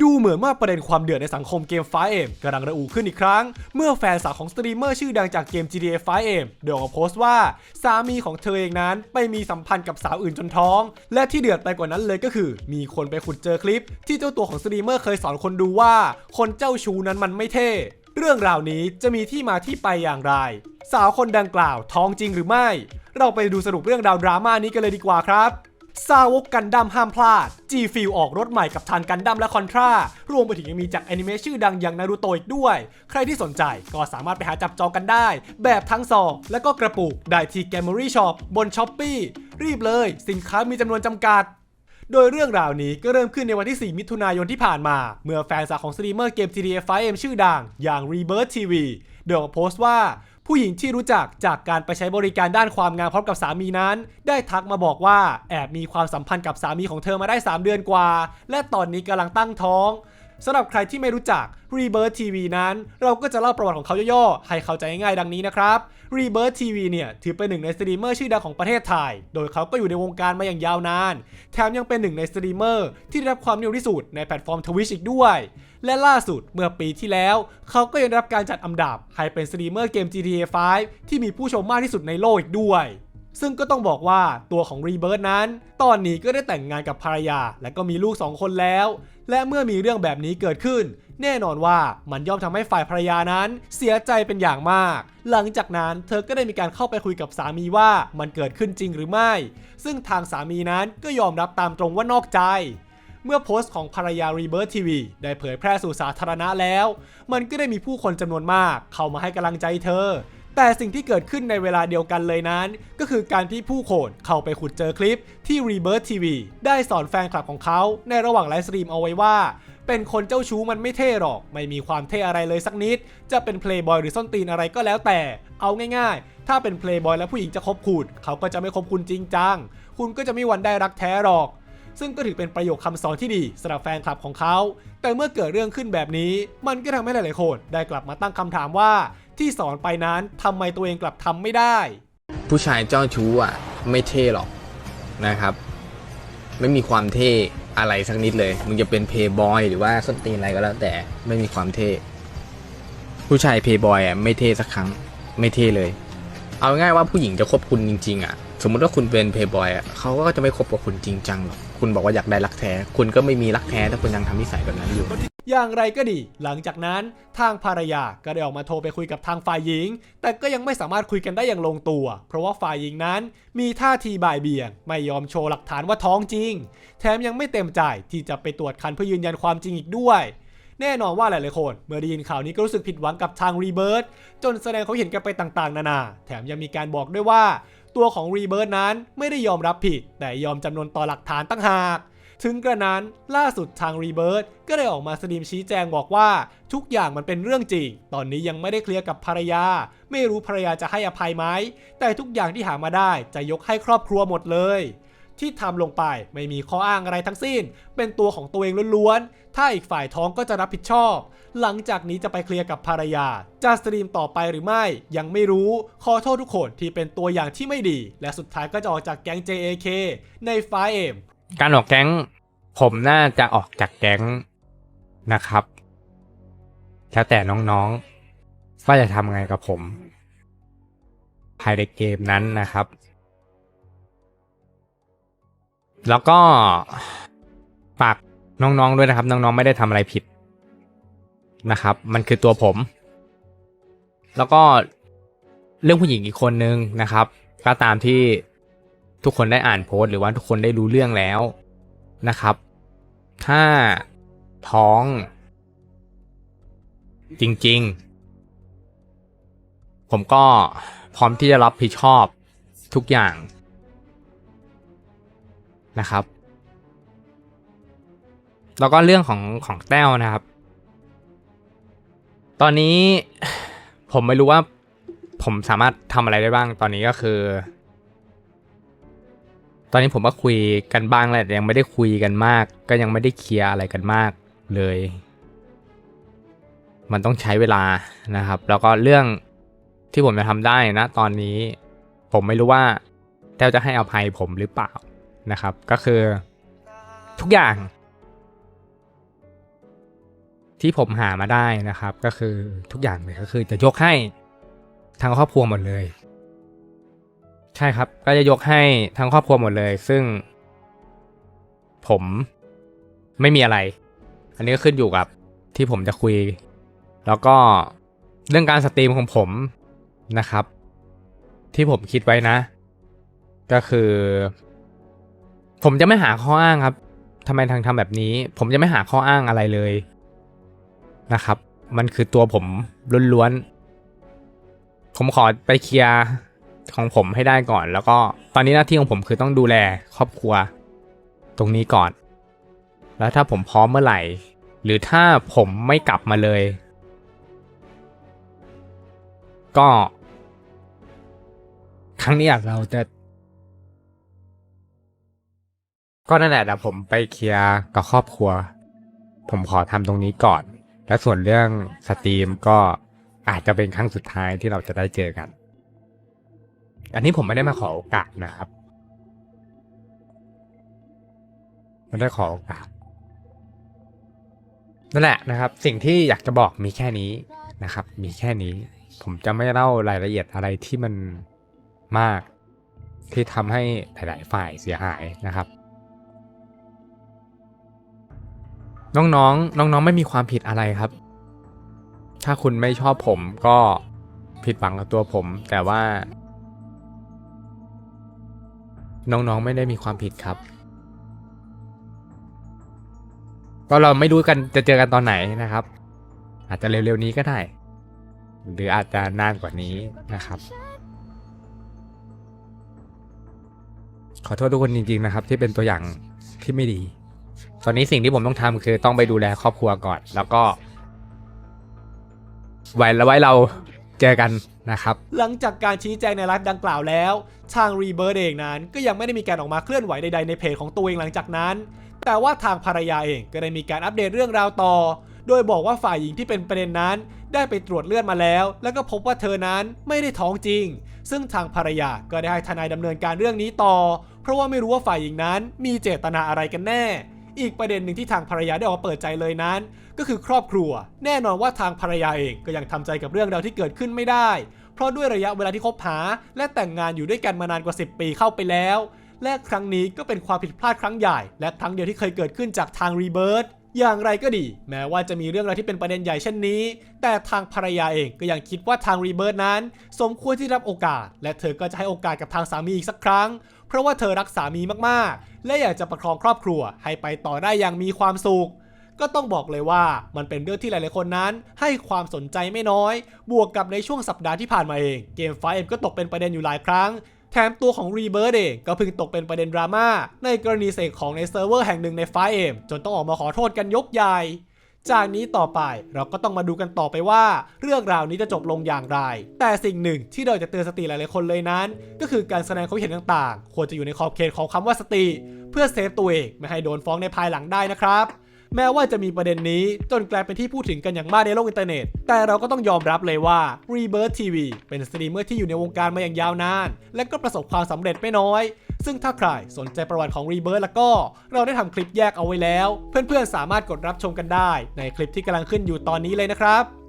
ดูเหมือนว่าประเด็นความเดือดในสังคมเกม 5M กำลังระอุขึ้นอีกครั้ง เมื่อแฟนสาวของสตรีมเมอร์ชื่อดังจากเกม GTA 5M เดี๋ยวออกมาโพสต์ว่า สามีของเธอเองนั้น ไปมีสัมพันธ์กับสาวอื่นจนท้อง และที่เดือดไปกว่านั้นเลยก็คือ มีคนไปขุดเจอคลิป ที่เจ้าตัวของสตรีมเมอร์เคยสอนคนดูว่า คนเจ้าชู้นั้นมันไม่เท่ เรื่องราวนี้จะมีที่มาที่ไปอย่างไร สาวคนดังกล่าวท้องจริงหรือไม่ เราไปดูสรุปเรื่องราวดราม่านี้กันเลยดีกว่าครับ ซาวกกันดั้มห้ามพลาด G f i e l ออกรถใหม่กับทานกันดั้มและคอนทรารวมไปถึงยังมีจากแอนิเมะชื่อดังอย่างนารูโตอีกด้วย ใครที่สนใจก็สามารถไปหาจับจองกันได้ แบบทั้งซองและก็กระปุกได้ที่ g a m e r y Shop บน s h อ p e e รีบเลย สินค้ามีจำนวนจำกัดโดยเรื่องราวนี้ก็เริ่มขึ้นในวันที่ 4 มิถุนายนที่ผ่านมา เมื่อแฟนสาวของสตรีมเมอร์เกม GTA 5M ชื่อดัง อย่าง Rebirth TV โดออกโพสต์ว่า ผู้หญิงที่รู้จักจากการไปใช้บริการด้านความงามพร้อมกับสามีนั้น ได้ทักมาบอกว่าแอบมีความสัมพันธ์กับสามีของเธอมาได้ 3 เดือนกว่า และตอนนี้กำลังตั้งท้องสำหรับใครที่ไม่รู้จัก Rebirth TV นั้น เราก็จะเล่าประวัติของเขาย่อๆ ให้เข้าใจง่ายๆดังนี้นะครับ Rebirth TV เนี่ย ถือเป็นหนึ่งในสตรีมเมอร์ชื่อดังของประเทศไทย โดยเขาก็อยู่ในวงการมาอย่างยาวนาน แถมยังเป็นหนึ่งในสตรีมเมอร์ที่ได้รับความนิยมที่สุดในแพลตฟอร์ม Twitch อีกด้วย และล่าสุดเมื่อปีที่แล้ว เขาก็ยังได้รับการจัดอันดับให้เป็นสตรีมเมอร์เกม GTA 5 ที่มีผู้ชมมากที่สุดในโลกอีกด้วย ซึ่งก็ต้องบอกว่าตัวของ Rebirth นั้น ตอนนี้ก็ได้แต่งงานกับภรรยา และก็มีลูก 2 คนแล้ว และเมื่อมีเรื่องแบบนี้เกิดขึ้น แน่นอนว่ามันย่อมทำให้ฝ่ายภรรยานั้น เสียใจเป็นอย่างมาก หลังจากนั้นเธอก็ได้มีการเข้าไปคุยกับสามีว่ามันเกิดขึ้นจริงหรือไม่ ซึ่งทางสามีนั้นก็ยอมรับตามตรงว่านอกใจ เมื่อโพสต์ของภรรยา Rebirth TV ได้เผยแพร่สู่สาธารณะแล้ว มันก็ได้มีผู้คนจำนวนมาก เข้ามาให้กำลังใจเธอ แต่สิ่งที่เกิดขึ้นในเวลาเดียวกันเลยนั้น ก็คือการที่ผู้คนเข้าไปขุดเจอคลิปที่ Rebirth TV ได้สอนแฟนคลับของเขาในระหว่างไลฟ์สตรีมเอาไว้ว่า เป็นคนเจ้าชู้มันไม่เท่หรอก ไม่มีความเท่อะไรเลยสักนิด จะเป็นเพลย์บอยหรือส้นตีนอะไรก็แล้วแต่ เอาง่ายๆ ถ้าเป็นเพลย์บอยแล้วผู้หญิงจะคบคุณเขาก็จะไม่คบคุณจริงจัง คุณก็จะไม่มีวันได้รักแท้หรอก ซึ่งก็ถือเป็นประโยคคำสอนที่ดีสำหรับแฟนคลับของเขา แต่เมื่อเกิดเรื่องขึ้นแบบนี้ มันก็ทำให้หลายๆคนได้กลับมาตั้งคำถามว่า ที่สอนไปนั้นทำไมตัวเองกลับทำไม่ได้ ผู้ชายเจ้าชู้อะไม่เท่หรอกนะครับ ไม่มีความเท่อะไรสักนิดเลย มึงจะเป็นเพย์บอยหรือว่าส้นตีนอะไรก็แล้วแต่ไม่มีความเท่ผู้ชายเพย์บอยอะไม่เท่สักครั้งไม่เท่เลย เอาง่ายว่าผู้หญิงจะคบคุณจริง ๆ อะ สมมุติว่าคุณเป็นเพย์บอยอะเขาก็จะไม่คบกับคุณจริงจังหรอก คุณบอกว่าอยากได้รักแท้ คุณก็ไม่มีรักแท้ถ้าคุณยังทำนิสัยแบบนั้นอยู่ อย่างไรก็ดี หลังจากนั้นทางภรรยาก็ได้ออกมาโทรไปคุยกับทางฝ่ายหญิง แต่ก็ยังไม่สามารถคุยกันได้อย่างลงตัว เพราะว่าฝ่ายหญิงนั้น มีท่าทีบ่ายเบี่ยง ไม่ยอมโชว์หลักฐานว่าท้องจริง แถมยังไม่เต็มใจที่จะไปตรวจคันเพื่อยืนยันความจริงอีกด้วยแน่นอนว่าหลายๆคน เมื่อได้ยินข่าวนี้ก็รู้สึกผิดหวังกับทางรีเบิร์ตจนแสดงเขาเห็นกันไปต่างๆ นานา แถมยังมีการบอกด้วยว่า ตัวของรีเบิร์นั้นไม่ได้ยอมรับผิด แต่ยอมจำนวนต่อหลักฐานตั้งหาก ถึงกระนั้นล่าสุดทางรีเบิร์ก็ได้ออกมาสตรีมชี้แจงบอกว่า ทุกอย่างมันเป็นเรื่องจริง ตอนนี้ยังไม่ได้เคลียร์กับภรรยา ไม่รู้ภรรยาจะให้อภัยไหม แต่ทุกอย่างที่หามาได้จะยกให้ครอบครัวหมดเลย ที่ทำลงไปไม่มีข้ออ้างอะไรทั้งสิ้น เป็นตัวของตัวเองล้วนๆ ถ้าอีกฝ่ายท้องก็จะรับผิดชอบ หลังจากนี้จะไปเคลียร์กับภรรยา จะสตรีมต่อไปหรือไม่ ยังไม่รู้ ขอโทษทุกคนที่เป็นตัวอย่างที่ไม่ดี และสุดท้ายก็จะออกจากแก๊ง JAK ในไฟเอ็มการออกแก๊ง ผมน่าจะออกจากแก๊งนะครับ แล้วแต่น้องๆว่าจะทำไงกับผมภายในเกมนั้นนะครับ แล้วก็ฝากน้องๆด้วยนะครับ น้องๆไม่ได้ทำอะไรผิดนะครับ มันคือตัวผม แล้วก็เรื่องผู้หญิงอีกคนนึงนะครับ ก็ตามที่ทุกคนได้อ่านโพสต์หรือว่าทุกคนได้รู้เรื่องแล้วนะครับ ถ้าท้อง จริงๆ ผมก็พร้อมที่จะรับผิดชอบทุกอย่าง นะครับ แล้วก็เรื่องของของแต้วนะครับ ตอนนี้ผมไม่รู้ว่าผมสามารถทำอะไรได้บ้าง ตอนนี้ก็คือ ตอนนี้ผมก็คุยกันบ้างแหละแต่ยังไม่ได้คุยกันมาก ก็ยังไม่ได้เคลียร์อะไรกันมากเลย มันต้องใช้เวลานะครับ แล้วก็เรื่องที่ผมจะทำได้นะ ตอนนี้ผมไม่รู้ว่าแต้วจะให้อภัยผมหรือเปล่า นะครับ ก็คือทุกอย่างที่ผมหามาได้นะครับ ก็คือทุกอย่างเลยก็คือจะยกให้ทางครอบครัวหมดเลย ใช่ครับก็จะยกให้ทั้งครอบครัวหมดเลย ซึ่ง ผมไม่มีอะไร อันนี้ก็ขึ้นอยู่กับที่ผมจะคุย แล้วก็เรื่องการสตรีมของผมนะครับ ที่ผมคิดไว้นะ ก็คือ ผมจะไม่หาข้ออ้างครับทำไมทางทำแบบนี้ ผมจะไม่หาข้ออ้างอะไรเลยนะครับ มันคือตัวผมล้วนๆผมขอไปเคลียร์ของผมให้ได้ก่อน แล้วก็ตอนนี้หน้าที่ของผมคือต้องดูแลครอบครัว ตรงนี้ก่อน แล้วถ้าผมพร้อมเมื่อไหร่ หรือถ้าผมไม่กลับมาเลย ก็ ครั้งนี้อาเราจะ ก็นั่นแหละเดี๋ยวผมไปเคลียร์กับครอบครัว ผมขอทำตรงนี้ก่อน และส่วนเรื่องสตรีมก็อาจจะเป็นครั้งสุดท้ายที่เราจะได้เจอกัน อันนี้ผมไม่ได้มาขอโอกาสนะครับไม่ได้ขอโอกาสนั่นแหละนะครับ สิ่งที่อยากจะบอกมีแค่นี้นะครับ มีแค่นี้ ผมจะไม่เล่ารายละเอียดอะไรที่มันมาก ที่ทำให้หลายๆฝ่ายเสียหายนะครับ น้องๆ น้องๆ ไม่มีความผิดอะไรครับ ถ้าคุณไม่ชอบผมก็ผิดหวังกับตัวผม แต่ว่า น้องๆ ไม่ได้มีความผิดครับก็เราไม่รู้กันจะเจอกันตอนไหนนะครับ อาจจะเร็วๆนี้ก็ได้ หรืออาจจะนานกว่านี้นะครับ ขอโทษทุกคนจริงๆนะครับ ที่เป็นตัวอย่างที่ไม่ดี ตอนนี้สิ่งที่ผมต้องทำคือต้องไปดูแลครอบครัวก่อน แล้วก็ ไว้แล้วไว้เราเจอกันนะครับ หลังจากการชี้แจงในไลฟ์ดังกล่าวแล้ว ทาง r e b i r t h เองนั้น ก็ยังไม่ได้มีการออกมาเคลื่อนไหวใดๆในเพจของตัวเองหลังจากนั้น แต่ว่าทางภรรยาเองก็ได้มีการอัปเดตเรื่องราวต่อ โดยบอกว่าฝ่ายหญิงที่เป็นประเด็นนั้น ได้ไปตรวจเลือดมาแล้ว แล้วก็พบว่าเธอนั้นไม่ได้ท้องจริง ซึ่งทางภรรยาก็ได้ให้ทนายดำเนินการเรื่องนี้ต่อ เพราะว่าไม่รู้ว่าฝ่ายหญิงนั้นมีเจตนาอะไรกันแน่ อีกประเด็นหนึ่งที่ทางภรรยาได้ออกมาเปิดใจเลยนั้น ก็คือครอบครัว แน่นอนว่าทางภรรยาเองก็ยังทำใจกับเรื่องราวที่เกิดขึ้นไม่ได้ เพราะด้วยระยะเวลาที่คบหา และแต่งงานอยู่ด้วยกันมานานกว่า 10 ปีเข้าไปแล้ว และครั้งนี้ก็เป็นความผิดพลาดครั้งใหญ่ และครั้งเดียวที่เคยเกิดขึ้นจากทางรีเบิร์ตอย่างไรก็ดี แม้ว่าจะมีเรื่องราวที่เป็นประเด็นใหญ่เช่นนี้ แต่ทางภรรยาเองก็ยังคิดว่าทางรีเบิร์ตนั้น สมควรที่รับโอกาส และเธอก็จะให้โอกาสกับทางสามีอีกสักครั้ง เพราะว่าเธอรักสามีมากๆ และอยากจะประคองครอบครัวให้ไปต่อได้อย่างมีความสุข ก็ต้องบอกเลยว่ามันเป็นเรื่องที่หลายๆคนนั้น ให้ความสนใจไม่น้อย บวกกับในช่วงสัปดาห์ที่ผ่านมาเอง เกมไฟเอ็มก็ตกเป็นประเด็นอยู่หลายครั้ง แถมตัวของ r e b i r t h เองก็เพิ่งตกเป็นประเด็นดราม่าในกรณีเสกของในเซิร์ฟเวอร์แห่งหนึ่งในไฟเอ็มจนต้องออกมาขอโทษกันยกใหญ่ จากนี้ต่อไปเราก็ต้องมาดูกันต่อไปว่า เรื่องราวนี้จะจบลงอย่างไร แต่สิ่งหนึ่งที่เราจะเตือนสติหลายๆคนเลยนั้น ก็คือการแสดงความเห็นต่างๆ ควรจะอยู่ในขอบเขตของคำว่าสติ เพื่อเซฟตัวเองไม่ให้โดนฟ้องในภายหลังได้นะครับ แม้ว่าจะมีประเด็นนี้จนกลายเป็นที่พูดถึงกันอย่างมากในโลกอินเทอร์เน็ต แต่เราก็ต้องยอมรับเลยว่า Rebirth TV เป็นสตรีมเมอร์ที่อยู่ในวงการมาอย่างยาวนาน และก็ประสบความสำเร็จไม่น้อย ซึ่งถ้าใครสนใจประวัติของ Rebirth แล้วก็ เราได้ทำคลิปแยกเอาไว้แล้ว เพื่อนๆสามารถกดรับชมกันได้ ในคลิปที่กำลังขึ้นอยู่ตอนนี้เลยนะครับ